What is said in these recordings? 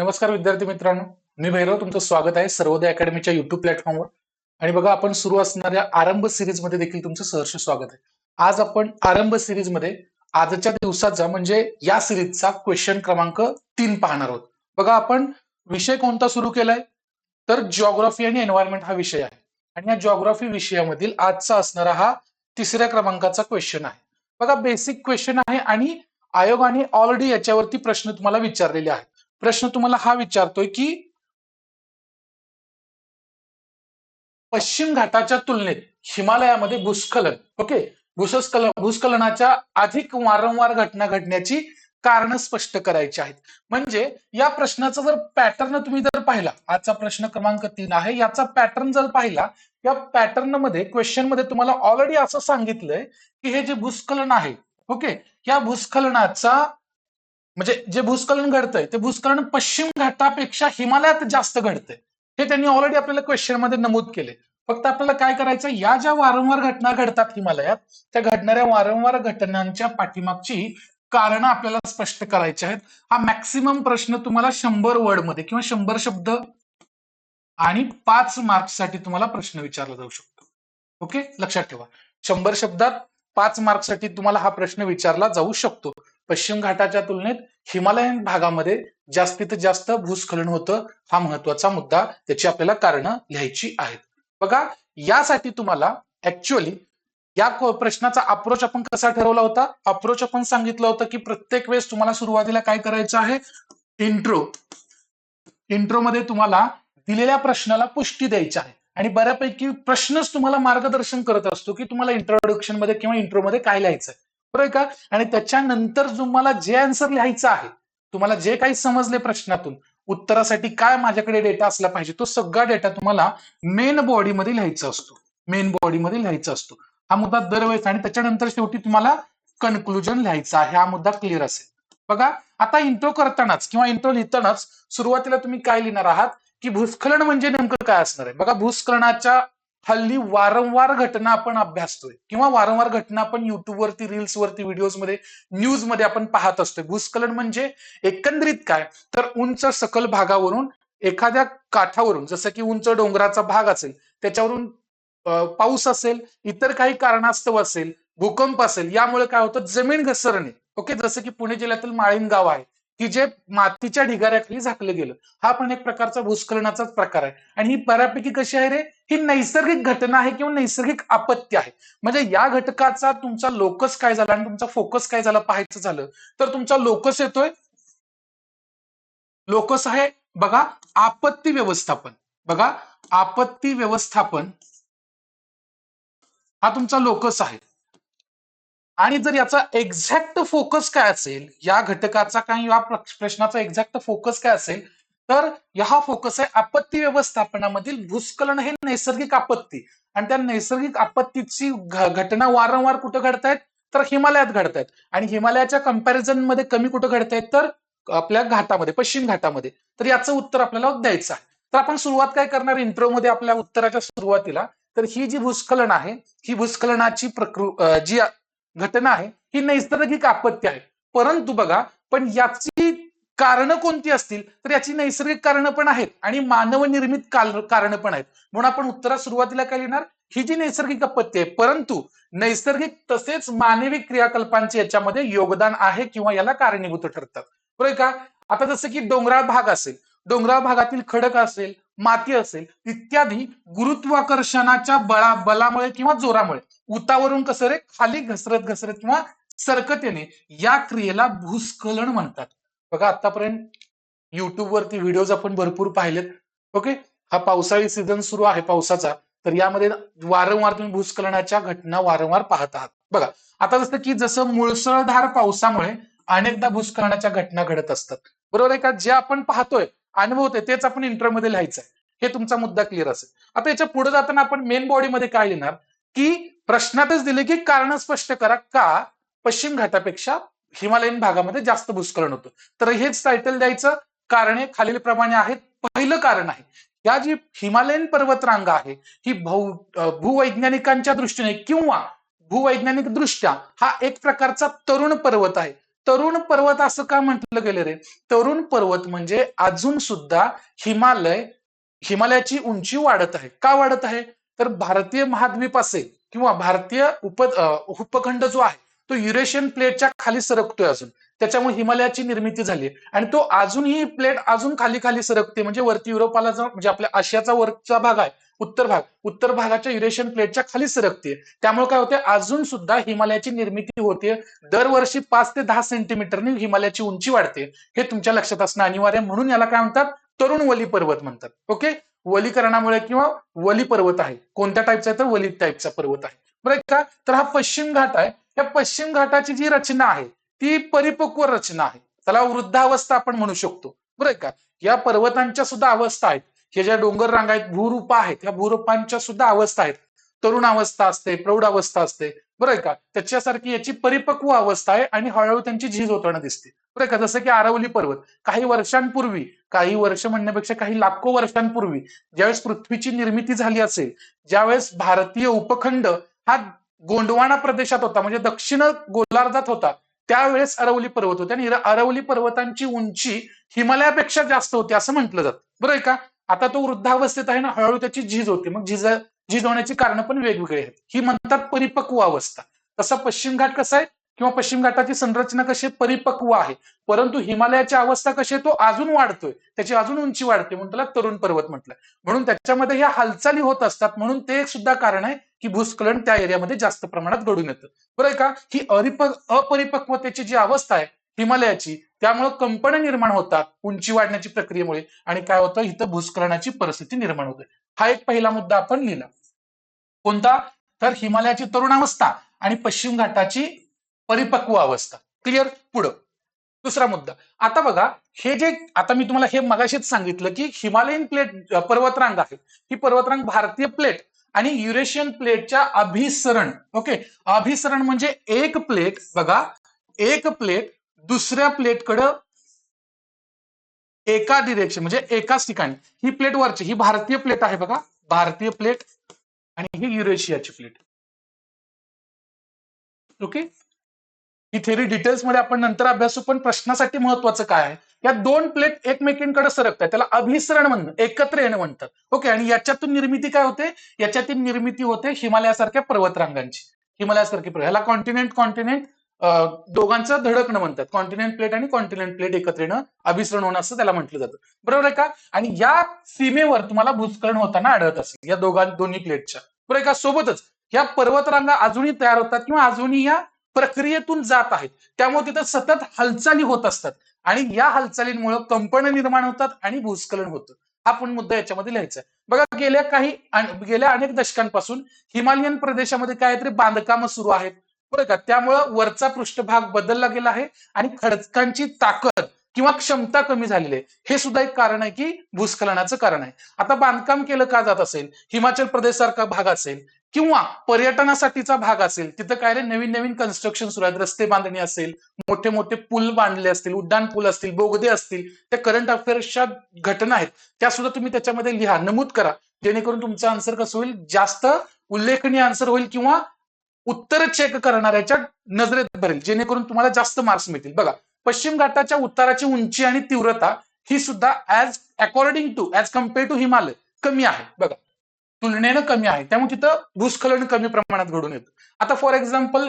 नमस्कार विद्यार्थी मित्रांनो. मी भैरव तुमचं स्वागत आहे सर्वोदय अकॅडमीच्या युट्यूब प्लॅटफॉर्मवर आणि बघा आपण सुरू असणाऱ्या आरंभ सिरीजमध्ये देखील तुमचं सहर्ष स्वागत आहे. आज आपण आरंभ सिरीजमध्ये आजच्या दिवसाचा म्हणजे या सिरीजचा क्वेश्चन क्रमांक तीन पाहणार आहोत. बघा आपण विषय कोणता सुरू केलाय? तर जिओग्राफी आणि एन्व्हायरमेंट हा विषय आहे. आणि या जिओग्राफी विषयामधील आजचा असणारा हा तिसऱ्या क्रमांकाचा क्वेश्चन आहे. बघा बेसिक क्वेश्चन आहे आणि आयोगाने ऑलरेडी याच्यावरती प्रश्न तुम्हाला विचारलेले आहेत. प्रश्न तुम्हाला हा विचारतोय की पश्चिम घाटाच्या तुलनेत हिमालयामध्ये भूस्खलन ओके? भूस्खलन भूस्खलनाच्या अधिक वारंवार घटना घडण्याची कारण स्पष्ट करायची आहेत. म्हणजे या प्रश्नाचा जर पॅटर्न तुम्ही जर पाहिला आजचा प्रश्न क्रमांक तीन आहे याचा पॅटर्न जर पाहिला या पॅटर्नमध्ये क्वेश्चनमध्ये तुम्हाला ऑलरेडी असं सांगितलंय की हे जे भूस्खलन आहे ओके? या भूस्खलनाचा म्हणजे जे भूस्खलन घडतंय ते भूस्खलन पश्चिम घाटापेक्षा हिमालयात जास्त घडतंय. हे त्यांनी ऑलरेडी आपल्याला क्वेश्चनमध्ये नमूद केले. फक्त आपल्याला काय करायचं या ज्या वारंवार घटना घडतात हिमालयात त्या घडणाऱ्या वारंवार घटनांच्या पाठीमागची कारण आपल्याला स्पष्ट करायची आहेत. हा मॅक्सिमम प्रश्न तुम्हाला शंभर वर्डमध्ये किंवा शंभर शब्द आणि पाच मार्क्ससाठी तुम्हाला प्रश्न विचारला जाऊ शकतो. ओके? लक्षात ठेवा. शंभर शब्दात पाच मार्क्ससाठी तुम्हाला हा प्रश्न विचारला जाऊ शकतो. पश्चिम घाटाच्या तुलनेत हिमालयन भागामध्ये जास्तीत जास्त भूस्खलन होतं हा महत्त्वाचा मुद्दा. त्याची आपल्याला कारण लिहायची आहेत. बघा यासाठी तुम्हाला ऍक्च्युअली या प्रश्नाचा अप्रोच आपण कसा ठरवला होता? अप्रोच आपण सांगितलं होतं की प्रत्येक वेळेस तुम्हाला सुरुवातीला काय करायचं आहे? इंट्रो इंट्रो मध्ये तुम्हाला दिलेल्या प्रश्नाला पुष्टी द्यायची आहे. आणि बऱ्यापैकी प्रश्नच तुम्हाला मार्गदर्शन करत असतो की तुम्हाला इंट्रोडक्शनमध्ये किंवा इंट्रो मध्ये काय लिहायचं बरोबर का? आणि त्याच्यानंतर तुम्हाला जे आन्सर लिहायचं आहे तुम्हाला जे काही समजले प्रश्नातून उत्तरासाठी काय माझ्याकडे डेटा असला पाहिजे तो सगळा डेटा तुम्हाला मेन बॉडीमध्ये लिहायचा असतो. मेन बॉडीमध्ये लिहायचा असतो. हा मुद्दा दरवेळेस आणि त्याच्यानंतर शेवटी तुम्हाला कन्क्लुजन लिहायचं आहे. हा मुद्दा क्लिअर असेल. बघा आता इंट्रो करतानाच किंवा इंट्रो लिहितानाच सुरुवातीला तुम्ही काय लिहिणार आहात? की भूस्खलन म्हणजे नेमकं काय असणार आहे? बघा भूस्खलनाच्या हल्ली वारंवार घटना आपण अभ्यासतोय किंवा वारंवार घटना आपण युट्यूबवरती रील्स वरती व्हिडिओजमध्ये न्यूजमध्ये आपण पाहत असतोय. भूस्खलन म्हणजे एकंदरीत काय? तर उंच सकल भागावरून एखाद्या काठावरून जसं की उंच डोंगराचा भाग असेल त्याच्यावरून पाऊस असेल इतर काही कारणास्तव असेल भूकंप असेल यामुळे काय होतं? जमीन घसरणे. ओके? जसं की पुणे जिल्ह्यातील माळीन गाव आहे की जे मातीच्या ढिगाऱ्याखाली झाकलं गेलं. हा पण एक प्रकारचा भूस्खलनाचाच प्रकार आहे. आणि ही बऱ्यापैकी कशी आहे रे? ही नैसर्गिक घटना आहे किंवा नैसर्गिक आपत्ती आहे. म्हणजे या घटकाचा तुमचा लोकस काय झाला आणि तुमचा फोकस काय झाला पाहायचं झालं तर तुमचा लोकस येतोय. लोकस आहे बघा आपत्ती व्यवस्थापन. बघा आपत्ती व्यवस्थापन हा तुमचा लोकस आहे. आणि जर याचा एक्झॅक्ट फोकस काय असेल या घटकाचा काही या प्रश्नाचा एक्झॅक्ट फोकस काय असेल तर हा फोकस आहे आपत्ती व्यवस्थापनामधील भूस्खलन हे नैसर्गिक आपत्ती. आणि त्या नैसर्गिक आपत्तीची घटना वारंवार कुठं घडतायत? तर हिमालयात घडतायत. आणि हिमालयाच्या कंपॅरिझनमध्ये कमी कुठं घडतायत? तर आपल्या घाटामध्ये पश्चिम घाटामध्ये. तर याचं उत्तर आपल्याला द्यायचं आहे. तर आपण सुरुवात काय करणार? इंट्रोमध्ये आपल्या उत्तराच्या सुरुवातीला. तर ही जी भूस्खलन आहे ही भूस्खलनाची प्रकृ जी घटना आहे ही नैसर्गिक आपत्ती आहे. परंतु बघा पण याची कारण कोणती असतील तर याची नैसर्गिक कारणं पण आहेत आणि मानवनिर्मित कारणं पण आहेत. म्हणून आपण उत्तरात सुरुवातीला काय लिहिणार? ही जी नैसर्गिक आपत्ती आहे परंतु नैसर्गिक तसेच मानवी क्रियाकल्पांचे याच्यामध्ये योगदान आहे किंवा याला कारणीभूत ठरतात बरोबर का? आता जसं की डोंगराळ भाग असेल डोंगराळ भागातील खडक असेल माती असेल इत्यादी गुरुत्वाकर्षणाच्या बळा बलामुळे किंवा जोरामुळे उतावरून कसं रे? खाली घसरत घसरत किंवा सरकत येणे या क्रियेला भूस्खलन म्हणतात. बघा आतापर्यंत युट्यूबवरती व्हिडिओज आपण भरपूर पाहिलेत. ओके हा पावसाळी सीझन सुरू आहे पावसाचा. तर यामध्ये वारंवार तुम्ही भूस्खलनाच्या घटना वारंवार पाहत आहात. बघा आता जसं की जसं मुळसळधार पावसामुळे अनेकदा भूस्खलनाच्या घटना घडत असतात. बरोबर आहे का? जे आपण पाहतोय अनुभवतोय तेच आपण इंटरमध्ये लिहायचं आहे हे तुमचा मुद्दा क्लिअर असेल. आता याच्यापुढे जाताना आपण मेन बॉडीमध्ये काय लिहिणार? की प्रश्नातच दिले की कारण स्पष्ट करा का पश्चिम घाटापेक्षा हिमालयीन भागामध्ये जास्त भूस्खलन होतं. तर हेच टायटल द्यायचं. कारणे खालील प्रमाणे आहेत. पहिलं कारण आहे. या जी हिमालयन पर्वतरांग आहे ही भौ भूवैज्ञानिकांच्या दृष्टीने किंवा भूवैज्ञानिक दृष्ट्या हा एक प्रकारचा तरुण पर्वत आहे. तरुण पर्वत असं का म्हटलं गेलं रे? तरुण पर्वत म्हणजे अजून सुद्धा हिमालय हिमालयाची उंची वाढत आहे. का वाढत आहे? तर भारतीय महाद्वीप असेल किंवा भारतीय उप उपखंड जो आहे तो युरेशियन प्लेटच्या खाली सरकतोय अजून. त्याच्यामुळे हिमालयाची निर्मिती झाली आणि तो अजूनही प्लेट अजून खाली खाली सरकते म्हणजे वरती युरोपाला जो म्हणजे आपल्या आशियाचा वरचा भाग आहे उत्तर भाग उत्तर भागाच्या युरेशियन प्लेटच्या खाली सरकते त्यामुळे काय होते अजून सुद्धा हिमालयाची निर्मिती होते दरवर्षी पाच ते दहा सेंटीमीटरने हिमालयाची उंची वाढते. हे तुमच्या लक्षात असणं अनिवार्य म्हणून याला काय म्हणतात तरुण वली पर्वत म्हणतात. ओके? वलीकरणामुळे किंवा वली पर्वत आहे. कोणत्या टाईपचा आहे? तर वली टाईपचा पर्वत आहे. बरं का? तर हा पश्चिम घाट आहे. या पश्चिम घाटाची जी रचना आहे ती परिपक्व रचना आहे. त्याला वृद्धावस्था आपण म्हणू शकतो. बरोबर का? या पर्वतांच्या सुद्धा अवस्था आहेत. हे ज्या डोंगर रांगा आहेत भूरूपा आहेत या भूरूपांच्या सुद्धा अवस्था आहेत. तरुण अवस्था असते प्रौढ अवस्था असते. बरोबर का? त्याच्यासारखी याची परिपक्व अवस्था आहे आणि हळूहळू त्यांची झीज होताना दिसते. बरोबर का? जसं की आरवली पर्वत. काही वर्षांपूर्वी काही वर्ष म्हणण्यापेक्षा काही लाखो वर्षांपूर्वी ज्यावेळेस पृथ्वीची निर्मिती झाली असेल ज्यावेळेस भारतीय उपखंड हा गोंडवाना प्रदेशात होता म्हणजे दक्षिण गोलार्धात होता. त्यावेळेस अरवली पर्वत होते आणि अरवली पर्वतांची उंची हिमालयापेक्षा जास्त होती असं म्हटलं जातं. बरोबर आहे का? आता तो वृद्धावस्थेत आहे ना हळूहळू त्याची झीज होते. मग झीज झीज होण्याची कारण पण वेगवेगळी आहेत. ही म्हणतात परिपक्व अवस्था. तसा पश्चिम घाट कसा आहे? किंवा पश्चिम घाटाची संरचना कशी परिपक्व आहे. परंतु हिमालयाची अवस्था कशी आहे? तो अजून वाढतोय. त्याची अजून उंची वाढते. म्हणून त्याला तरुण पर्वत म्हटलं. म्हणून त्याच्यामध्ये ह्या हालचाली होत असतात. म्हणून ते एक सुद्धा कारण आहे की भूस्खलन त्या एरियामध्ये जास्त प्रमाणात घडून येतं. बरं आहे का? ही अरिपक अपरिपक्वतेची जी अवस्था आहे हिमालयाची त्यामुळे कंपन निर्माण होतात उंची वाढण्याची प्रक्रियेमुळे आणि काय होतं? इथं भूस्खलनाची परिस्थिती निर्माण होते. हा एक पहिला मुद्दा आपण लिहिला. कोणता? तर हिमालयाची तरुणावस्था आणि पश्चिम घाटाची परिपक्व अवस्था. क्लिअर पुढं. दुसरा मुद्दा. आता बघा हे जे आता मी तुम्हाला हे मगाशीच सांगितलं की हिमालयन प्लेट पर्वतरांग आहे. ही पर्वतरांग भारतीय प्लेट आणि युरेशियन प्लेटच्या अभिसरण ओके? अभिसरण म्हणजे एक प्लेट बघा. एक प्लेट दुसऱ्या प्लेटकडं एका डिरेक्शन म्हणजे एकाच ठिकाणी. ही प्लेट वरची ही भारतीय प्लेट आहे बघा. भारतीय प्लेट आणि ही युरेशियाची प्लेट. ओके? ही थेरी डिटेल्समध्ये आपण नंतर अभ्यासू पण प्रश्नासाठी महत्वाचं काय आहे? या दोन प्लेट एकमेकींकडे सरकतात त्याला अभिसरण म्हणणं एकत्र येणं म्हणतात. ओके आणि याच्यातून निर्मिती काय होते? याच्यातील निर्मिती होते हिमालयासारख्या पर्वतरांगांची. हिमालयासारखी पर्वत. ह्याला कॉन्टिनेंट कॉन्टिनेंट दोघांचं धडकणं म्हणतात. कॉन्टिनेंट प्लेट आणि कॉन्टिनेंट प्लेट एकत्र येणं अभिसरण होणं असं त्याला म्हटलं जातं. बरोबर आहे का? आणि या सीमेवर तुम्हाला भूस्खलन होताना आढळत असेल. या दोघां दोन्ही प्लेटच्या बरोबर आहे का? सोबतच या पर्वतरांगा अजूनही तयार होतात किंवा अजूनही या प्रक्रियेतून जात आहेत. त्यामुळे तिथं सतत हालचाली होत असतात. आणि या हालचालींमुळे कंपन निर्माण होतात आणि भूस्खलन होतं. हा पण मुद्दा याच्यामध्ये लिहायचा बघा गेल्या काही गेल्या अनेक दशकांपासून हिमालयन प्रदेशामध्ये काहीतरी बांधकामं सुरू आहेत. बरं का? त्यामुळं वरचा पृष्ठभाग बदलला गेला आहे आणि खडकांची ताकद किंवा क्षमता कमी झालेली आहे. हे सुद्धा एक कारण आहे की भूस्खलनाचं कारण आहे. आता बांधकाम केलं का जात असेल? हिमाचल प्रदेश सारखा भाग असेल. किंवा पर्यटनासाठीचा भाग असेल तिथं काय रे नवीन नवीन कन्स्ट्रक्शन सुरू आहेत. रस्ते बांधणी असेल मोठे मोठे पूल बांधले असतील उड्डाण पूल असतील बोगदे असतील त्या करंट अफेअर्सच्या घटना आहेत. त्या सुद्धा तुम्ही त्याच्यामध्ये लिहा नमूद करा. जेणेकरून तुमचं आन्सर कसं होईल? जास्त उल्लेखनीय आन्सर होईल किंवा उत्तर चेक करणाऱ्याच्या नजरेत भरेल. जेणेकरून तुम्हाला जास्त मार्क्स मिळतील. बघा पश्चिम घाटाच्या उत्तराची उंची आणि तीव्रता ही सुद्धा as according to as compare to Himalaya कमी आहे. बघा तुलनेनं कमी आहे. त्यामुळे तिथं भूस्खलन कमी प्रमाणात घडून येतं. आता फॉर एक्झाम्पल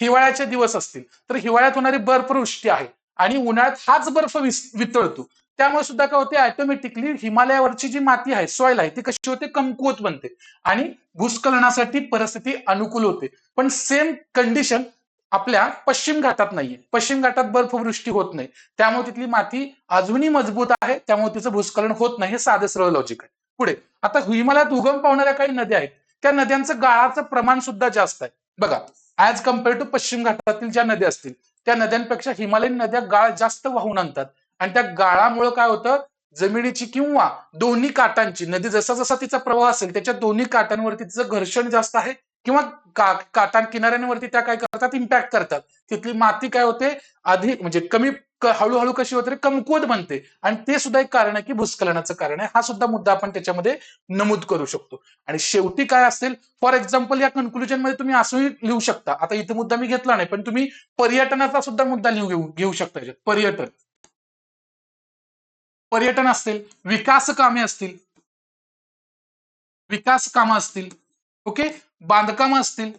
हिवाळ्याचे दिवस असतील तर हिवाळ्यात होणारी बर्फवृष्टी आहे आणि उन्हाळ्यात हाच बर्फ वितळतो. त्यामुळे सुद्धा काय होते ऑटोमॅटिकली हिमालयावरची जी माती आहे सॉइल आहे ती कशी होते कमकुवत बनते. आणि भूस्खलनासाठी परिस्थिती अनुकूल होते. पण सेम कंडिशन आपल्या पश्चिम घाटात नाहीये. पश्चिम घाटात बर्फवृष्टी होत नाही. त्यामुळे तिथली माती अजूनही मजबूत आहे. त्यामुळे तिचं भूस्खलन होत नाही हे साधे सरळ लॉजिक आहे. पुढे. आता हिमालयात उगम पावणाऱ्या काही नद्या आहेत. त्या नद्यांचं गाळाचं प्रमाण सुद्धा जास्त आहे. बघा ऍज कंपेअर टू पश्चिम घाटातील ज्या नद्या असतील त्या नद्यांपेक्षा हिमालयीन नद्या गाळ जास्त वाहून आणतात. आणि त्या गाळामुळे काय होतं? जमिनीची किंवा दोन्ही काटांची नदी जसा जसा तिचा प्रवाह असेल त्याच्या दोन्ही काटांवरती तिचं घर्षण जास्त आहे. किंवा का काटान किनाऱ्यांवरती त्या काय करतात? इम्पॅक्ट करतात. तिथली माती काय होते? अधिक म्हणजे कमी हळूहळू कशी होते कमकुवत बनते. आणि ते सुद्धा एक कारण आहे की भूस्खलनाचं कारण आहे. हा सुद्धा मुद्दा आपण त्याच्यामध्ये नमूद करू शकतो. आणि शेवटी काय असेल फॉर एक्झाम्पल या कन्क्लुजनमध्ये तुम्ही असंही लिहू शकता. आता इथं मुद्दा मी घेतला नाही पण तुम्ही पर्यटनाचा सुद्धा मुद्दा लिहू घेऊ शकता याच्यात. पर्यटन. पर्यटन असतील. विकास कामे असतील. विकास कामं असतील. ओके? बांधकाम असतील.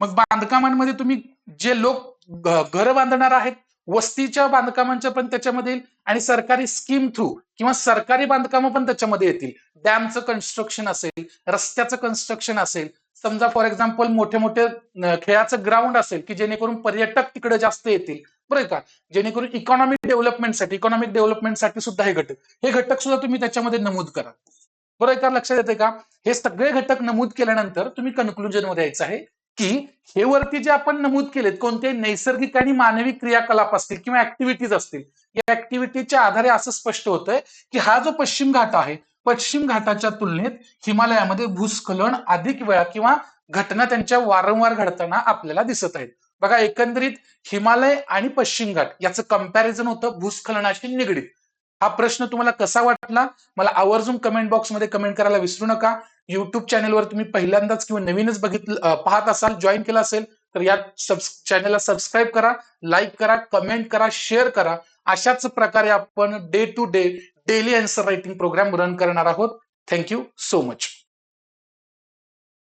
मग बांधकामांमध्ये तुम्ही जे लोक घर बांधणार आहेत वस्तीच्या बांधकामांच्या पण त्याच्यामध्ये येईल आणि सरकारी स्कीम थ्रू किंवा सरकारी बांधकामं पण त्याच्यामध्ये येतील. डॅमचं कन्स्ट्रक्शन असेल रस्त्याचं कन्स्ट्रक्शन असेल समजा फॉर एक्झाम्पल मोठे मोठे खेळाचं ग्राउंड असेल की जेणेकरून पर्यटक तिकडे जास्त येतील. बरं का? जेणेकरून इकॉनॉमिक डेव्हलपमेंटसाठी इकॉनॉमिक डेव्हलपमेंटसाठी सुद्धा हे घटक. हे घटक सुद्धा तुम्ही त्याच्यामध्ये नमूद करा. बरोबर का? लक्षात येते का? हे सगळे घटक नमूद केल्यानंतर तुम्ही कन्क्लुजनमध्ये यायचं आहे की हे वरती जे आपण नमूद केलेत कोणते? नैसर्गिक आणि मानवी क्रियाकलाप असतील किंवा ऍक्टिव्हिटीज असतील. या ऍक्टिव्हिटीच्या आधारे असं स्पष्ट होतंय की हा जो पश्चिम घाट आहे पश्चिम घाटाच्या तुलनेत हिमालयामध्ये भूस्खलन अधिक वेळा किंवा घटना त्यांच्या वारंवार घडताना आपल्याला दिसत आहेत. बघा एकंदरीत हिमालय आणि पश्चिम घाट याचं कंपॅरिझन होतं भूस्खलनाशी निगडीत. हा प्रश्न तुम्हाला कसा वाटला? मला आवर्जून कमेंट बॉक्समध्ये कमेंट करायला विसरू नका. युट्यूब चॅनलवर तुम्ही पहिल्यांदाच किंवा नवीनच बघितलं पाहत असाल जॉईन केला असेल तर या चॅनलला सबस्क्राईब करा लाईक करा कमेंट करा शेअर करा. अशाच प्रकारे आपण day to day daily answer writing programme run करणार आहोत. Thank you so much